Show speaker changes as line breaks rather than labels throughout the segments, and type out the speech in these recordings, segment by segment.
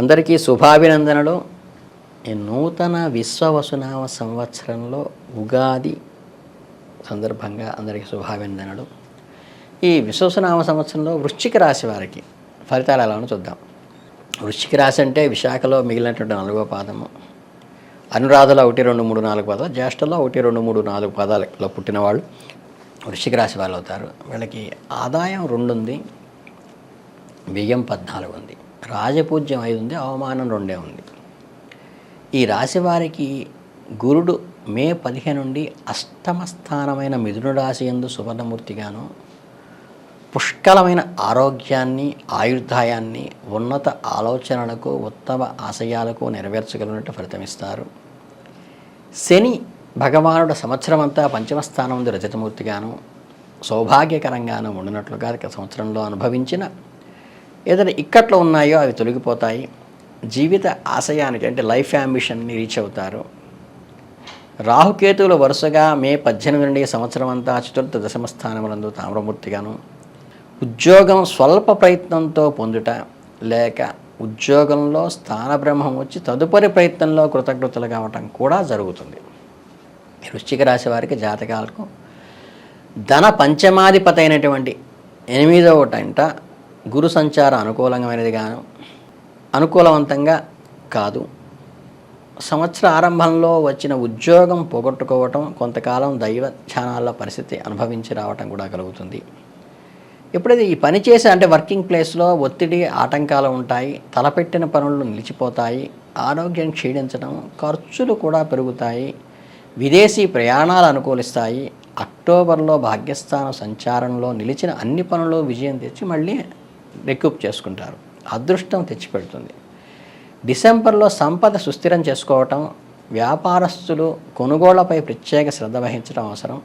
అందరికీ శుభాభినందనలు. ఈ నూతన విశ్వవసునామ సంవత్సరంలో ఉగాది సందర్భంగా అందరికీ శుభాభినందనలు. ఈ విశ్వసునామ సంవత్సరంలో వృశ్చిక రాశి వారికి ఫలితాలు ఎలా చూద్దాం. వృశ్చిక రాశి అంటే విశాఖలో మిగిలినటువంటి నాలుగో పాదము అనురాధలో ఒకటి రెండు మూడు నాలుగు పదాలు జ్యేష్ఠలో ఒకటి రెండు మూడు నాలుగు పదాలలో పుట్టిన వాళ్ళు వృశ్చిక రాశి వాళ్ళు అవుతారు. వీళ్ళకి ఆదాయం రెండు ఉంది బియ్యం పద్నాలుగు ఉంది. రాజపూజ్యం ఐదు ఉంది అవమానం రెండే ఉంది. ఈ రాశి వారికి గురుడు మే పదిహేను నుండి అష్టమ స్థానమైన మిథున రాశి ఎందు సువర్ణమూర్తిగాను పుష్కలమైన ఆరోగ్యాన్ని ఆయుర్దాయాన్ని ఉన్నత ఆలోచనలకు ఉత్తమ ఆశయాలకు నెరవేర్చగలిగినట్టు ఫలితమిస్తారు. శని భగవానుడు సంవత్సరం అంతా పంచమ స్థానం ఉంది రజతమూర్తిగాను సౌభాగ్యకరంగాను ఉండినట్లుగా సంవత్సరంలో అనుభవించిన ఏదైనా ఇక్కట్లో ఉన్నాయో అవి తొలగిపోతాయి. జీవిత ఆశయానికి అంటే లైఫ్ అంబిషన్ని రీచ్ అవుతారు. రాహుకేతువులు వరుసగా మే పద్దెనిమిది నుండి సంవత్సరం అంతా చతుర్థ దశమ స్థానములందు తామ్రమూర్తిగాను ఉద్యోగం స్వల్ప ప్రయత్నంతో పొందుట లేక ఉద్యోగంలో స్థానబ్రహ్మం వచ్చి తదుపరి ప్రయత్నంలో కృతజ్ఞతలు కావటం కూడా జరుగుతుంది. వృశ్చిక రాశి వారికి జాతకాలకు ధన పంచమాధిపతి అయినటువంటి ఎనిమిదవ టంట గురు సంచారం అనుకూలమైనది గాను అనుకూలవంతంగా కాదు. సంవత్సర ఆరంభంలో వచ్చిన ఉద్యోగం పోగొట్టుకోవటం కొంతకాలం దైవ ధ్యానాల పరిస్థితి అనుభవించి రావటం కూడా కలుగుతుంది. ఎప్పుడైతే ఈ పని చేసే అంటే వర్కింగ్ ప్లేస్లో ఒత్తిడి ఆటంకాలు ఉంటాయి తలపెట్టిన పనులు నిలిచిపోతాయి ఆరోగ్యం క్షీణించడం ఖర్చులు కూడా పెరుగుతాయి విదేశీ ప్రయాణాలు అనుకూలిస్తాయి అక్టోబర్లో భాగ్యస్థాన సంచారంలో నిలిచిన అన్ని పనులు విజయం తెచ్చి మళ్ళీ రికూప్ చేసుకుంటారు. అదృష్టం తెచ్చిపెడుతుంది. డిసెంబర్లో సంపద సుస్థిరం చేసుకోవటం వ్యాపారస్తులు కొనుగోళ్ళపై ప్రత్యేక శ్రద్ధ వహించడం అవసరం.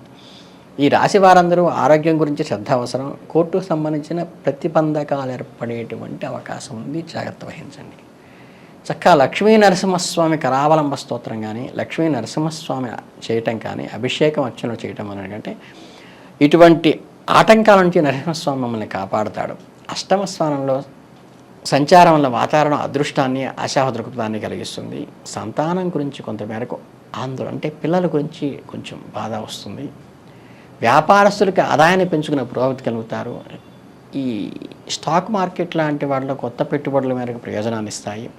ఈ రాశి వారందరూ ఆరోగ్యం గురించి శ్రద్ధ అవసరం. కోర్టుకు సంబంధించిన ప్రతిబంధకాలు ఏర్పడేటువంటి అవకాశం ఉంది. జాగ్రత్త వహించండి. చక్కగా లక్ష్మీ నరసింహస్వామి కరావలంబ స్తోత్రం కానీ లక్ష్మీ నరసింహస్వామి చేయటం కానీ అభిషేకం అర్చనలు చేయటం అనేది ఇటువంటి ఆటంకాల నుంచి నరసింహస్వామి మమ్మల్ని కాపాడుతాడు. అష్టమ స్థానంలో సంచారం వల్ల వాతావరణం అదృష్టాన్ని ఆశాభదృక్పథాన్ని కలిగిస్తుంది. సంతానం గురించి కొంతమేరకు ఆందోళన అంటే పిల్లల గురించి కొంచెం బాధ వస్తుంది. వ్యాపారస్తులకి ఆదాయాన్ని పెంచుకునే పురోగతి కలుగుతారు. ఈ స్టాక్ మార్కెట్ లాంటి వాటిలో కొత్త పెట్టుబడుల మేరకు ప్రయోజనాన్ని ఇస్తాయి.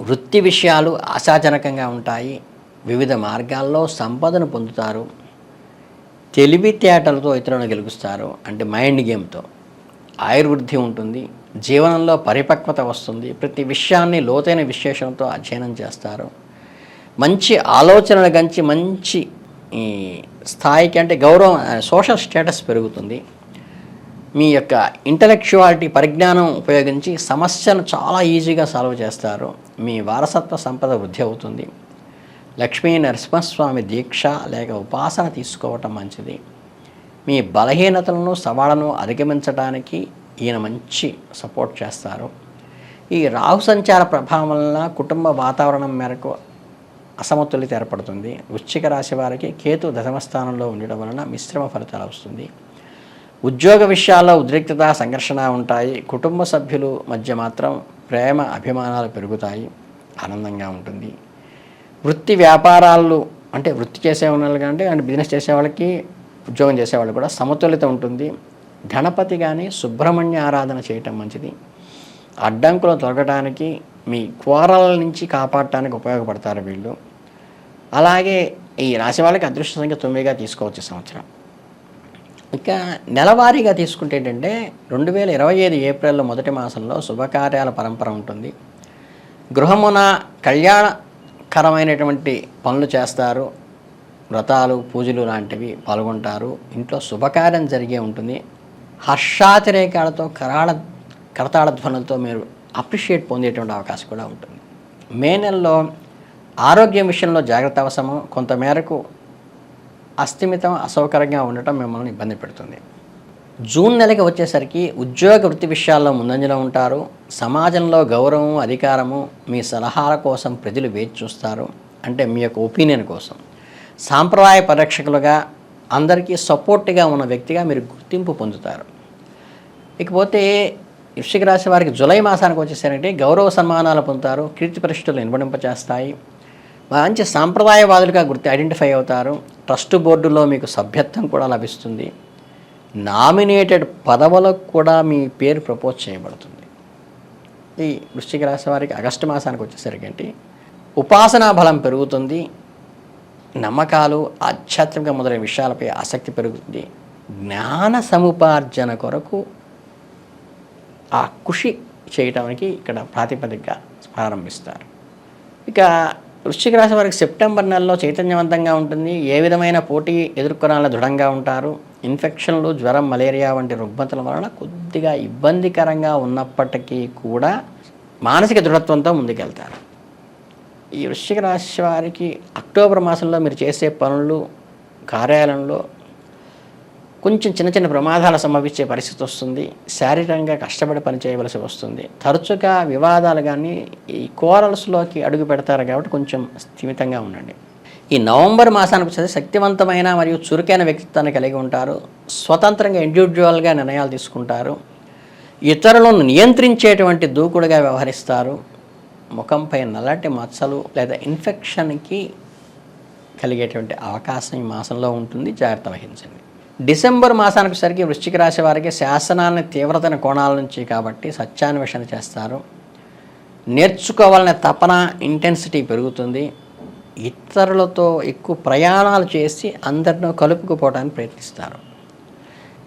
వృత్తి విషయాలు ఆశాజనకంగా ఉంటాయి. వివిధ మార్గాల్లో సంపదను పొందుతారు. తెలివితేటలతో ఇతరులను గెలుపుస్తారు. అంటే మైండ్ గేమ్తో. ఆయుర్వృద్ధి ఉంటుంది జీవనంలో పరిపక్వత వస్తుంది ప్రతి విషయాన్ని లోతైన విశ్లేషణతో అధ్యయనం చేస్తారు. మంచి ఆలోచనలు గంచి మంచి స్థాయికి అంటే గౌరవం సోషల్ స్టేటస్ పెరుగుతుంది. మీ యొక్క ఇంటలెక్చువాలిటీ పరిజ్ఞానం ఉపయోగించి సమస్యను చాలా ఈజీగా సాల్వ్ చేస్తారు. మీ వారసత్వ సంపద వృద్ధి అవుతుంది. లక్ష్మీ నరసింహస్వామి దీక్ష లేక ఉపాసన తీసుకోవటం మంచిది. మీ బలహీనతలను సవాళ్ళను అధిగమించడానికి ఈయన మంచి సపోర్ట్ చేస్తారు. ఈ రాహు సంచార ప్రభావం వలన కుటుంబ వాతావరణం మేరకు అసమతుల్యత ఏర్పడుతుంది. వృశ్చిక రాశి వారికి కేతు దశమ స్థానంలో ఉండడం వలన మిశ్రమ ఫలితాలు వస్తుంది. ఉద్యోగ విషయాల్లో ఉద్రిక్తత సంఘర్షణ ఉంటాయి. కుటుంబ సభ్యులు మధ్య మాత్రం ప్రేమ అభిమానాలు పెరుగుతాయి. ఆనందంగా ఉంటుంది. వృత్తి వ్యాపారాలు అంటే వృత్తి చేసే వాళ్ళకి అంటే అంటే బిజినెస్ చేసే వాళ్ళకి ఉద్యోగం చేసేవాళ్ళు కూడా సమతుల్యత ఉంటుంది. గణపతి కానీ సుబ్రహ్మణ్య ఆరాధన చేయటం మంచిది. అడ్డంకులు తొలగడానికి మీ కూరల నుంచి కాపాడటానికి ఉపయోగపడతారు వీళ్ళు. అలాగే ఈ రాశి వాళ్ళకి అదృష్ట సంఖ్య తొమ్మిదిగా తీసుకోవచ్చు సంవత్సరం. ఇక నెలవారీగా తీసుకుంటే ఏంటంటే రెండు వేల ఇరవై ఐదు ఏప్రిల్లో మొదటి మాసంలో శుభకార్యాల పరంపర ఉంటుంది. గృహమున కళ్యాణకరమైనటువంటి పనులు చేస్తారు. వ్రతాలు పూజలు లాంటివి పాల్గొంటారు. ఇంట్లో శుభకార్యం జరిగే ఉంటుంది. హర్షాతిరేకాలతో కరాళ కరతాళ ధ్వనులతో మీరు అప్రిషియేట్ పొందేటువంటి అవకాశం కూడా ఉంటుంది. మే నెలలో ఆరోగ్యం విషయంలో జాగ్రత్త అవసరము. కొంతమేరకు అస్థిమితం అసౌకర్యంగా ఉండటం మిమ్మల్ని ఇబ్బంది పెడుతుంది. జూన్ నెలకి వచ్చేసరికి ఉద్యోగ వృత్తి విషయాల్లో ముందంజలో ఉంటారు. సమాజంలో గౌరవం అధికారము మీ సలహాల కోసం ప్రజలు వేచి చూస్తారు. అంటే మీ యొక్క ఒపీనియన్ కోసం. సాంప్రదాయ పరిరక్షకులుగా అందరికీ సపోర్ట్గా ఉన్న వ్యక్తిగా మీరు గుర్తింపు పొందుతారు. ఇకపోతే వృశ్చిక రాశి వారికి జులై మాసానికి వచ్చేసరికి గౌరవ సన్మానాలు పొందుతారు కీర్తి పరిస్థితులు ఇన్వడింపచేస్తాయి మంచి సాంప్రదాయవాదులుగా గుర్తి ఐడెంటిఫై అవుతారు. ట్రస్ట్ బోర్డులో మీకు సభ్యత్వం కూడా లభిస్తుంది. నామినేటెడ్ పదవులకు కూడా మీ పేరు ప్రపోజ్ చేయబడుతుంది. ఈ వృశ్చిక రాశి వారికి ఆగస్టు మాసానికి వచ్చేసరికి ఏంటి ఉపాసనా బలం పెరుగుతుంది. నమ్మకాలు ఆధ్యాత్మిక మొదలైన విషయాలపై ఆసక్తి పెరుగుతుంది. జ్ఞాన సముపార్జన కొరకు ఆ కృషి చేయటానికి ఇక్కడ ప్రాతిపదికగా ప్రారంభిస్తారు. ఇక వృశ్చిక రాశి వారికి సెప్టెంబర్ నెలలో చైతన్యవంతంగా ఉంటుంది. ఏ విధమైన పోటీ ఎదుర్కొనాలని దృఢంగా ఉంటారు? ఇన్ఫెక్షన్లు జ్వరం మలేరియా వంటి రుగ్మతల వలన కొద్దిగా ఇబ్బందికరంగా ఉన్నప్పటికీ కూడా మానసిక దృఢత్వంతో ముందుకెళ్తారు. ఈ వృశ్చిక రాశి వారికి అక్టోబర్ మాసంలో మీరు చేసే పనులు కార్యాలయంలో కొంచెం చిన్న చిన్న ప్రమాదాలు సంభవించే పరిస్థితి వస్తుంది. శారీరకంగా కష్టపడి పని చేయవలసి వస్తుంది. తరచుగా వివాదాలు కానీ ఈ కోరల్స్లోకి అడుగు పెడతారు కాబట్టి కొంచెం స్థిమితంగా ఉండండి. ఈ నవంబర్ మాసానికి వచ్చేసి శక్తివంతమైన మరియు చురుకైన వ్యక్తిత్వాన్ని కలిగి ఉంటారు. స్వతంత్రంగా ఇండివిజువల్గా నిర్ణయాలు తీసుకుంటారు. ఇతరులను నియంత్రించేటువంటి దూకుడుగా వ్యవహరిస్తారు. ముఖంపై నల్లటి మచ్చలు లేదా ఇన్ఫెక్షన్కి కలిగేటువంటి అవకాశం ఈ మాసంలో ఉంటుంది. జాగ్రత్త వహించండి. డిసెంబర్ మాసానికి సరికి వృశ్చిక రాశి వారికి శాసనాలని తీవ్రతన కోణాల నుంచి కాబట్టి సత్యాన్వేషణ చేస్తారు. నేర్చుకోవాలనే తపన ఇంటెన్సిటీ పెరుగుతుంది. ఇతరులతో ఎక్కువ ప్రయాణాలు చేసి అందరినో కలుపుకుపోవడానికి ప్రయత్నిస్తారు.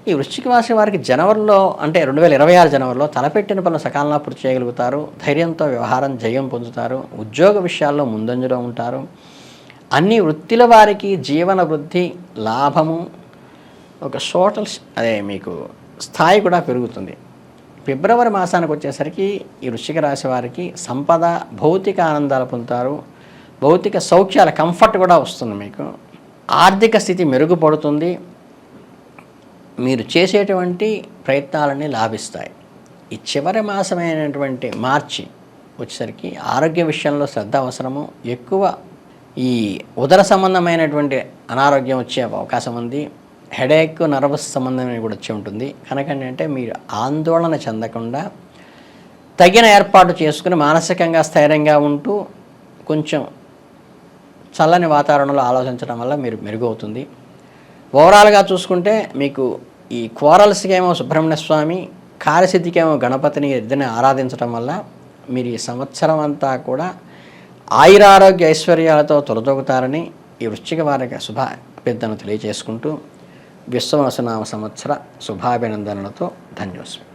ఈ వృశ్చిక రాశి వారికి జనవరిలో అంటే రెండు వేల ఇరవై ఆరు జనవరిలో తలపెట్టిన పనులు సకాలంలో పూర్తి చేయగలుగుతారు. ధైర్యంతో వ్యవహారం జయం పొందుతారు. ఉద్యోగ విషయాల్లో ముందంజలో ఉంటారు. అన్ని వృత్తిల వారికి జీవన వృద్ధి లాభము ఒక సోటల్ అదే మీకు స్థాయి కూడా పెరుగుతుంది. ఫిబ్రవరి మాసానికి వచ్చేసరికి ఈ వృశ్చిక రాశి వారికి సంపద భౌతిక ఆనందాలు పొందుతారు. భౌతిక సౌఖ్యాల కంఫర్ట్ కూడా వస్తుంది మీకు. ఆర్థిక స్థితి మెరుగుపడుతుంది. మీరు చేసేటువంటి ప్రయత్నాలన్నీ లాభిస్తాయి. ఈ చివరి మాసమైనటువంటి మార్చి వచ్చేసరికి ఆరోగ్య విషయంలో శ్రద్ధ అవసరము. ఎక్కువ ఈ ఉదర సంబంధమైనటువంటి అనారోగ్యం వచ్చే అవకాశం ఉంది. హెడేక్ నర్వస్ సంబంధమైన కూడా వచ్చి ఉంటుంది. కనుక ఏంటంటే మీరు ఆందోళన చెందకుండా తగిన ఏర్పాటు చేసుకుని మానసికంగా స్థైర్యంగా ఉంటూ కొంచెం చల్లని వాతావరణంలో ఆలోచించడం వల్ల మీరు మెరుగవుతుంది. ఓవరాల్గా చూసుకుంటే మీకు ఈ కోరల్స్కేమో సుబ్రహ్మణ్య స్వామి కార్యసిద్ధికేమో గణపతిని ఇద్దరిని ఆరాధించడం వల్ల మీరు ఈ సంవత్సరం అంతా కూడా ఆయురారోగ్య ఐశ్వర్యాలతో తొలదొగుతారని ఈ వృశ్చిక వారికి శుభ అభ్యర్థనను తెలియజేసుకుంటూ విశ్వవసనామ సంవత్సర శుభాభినందనలతో ధన్యోస్మి.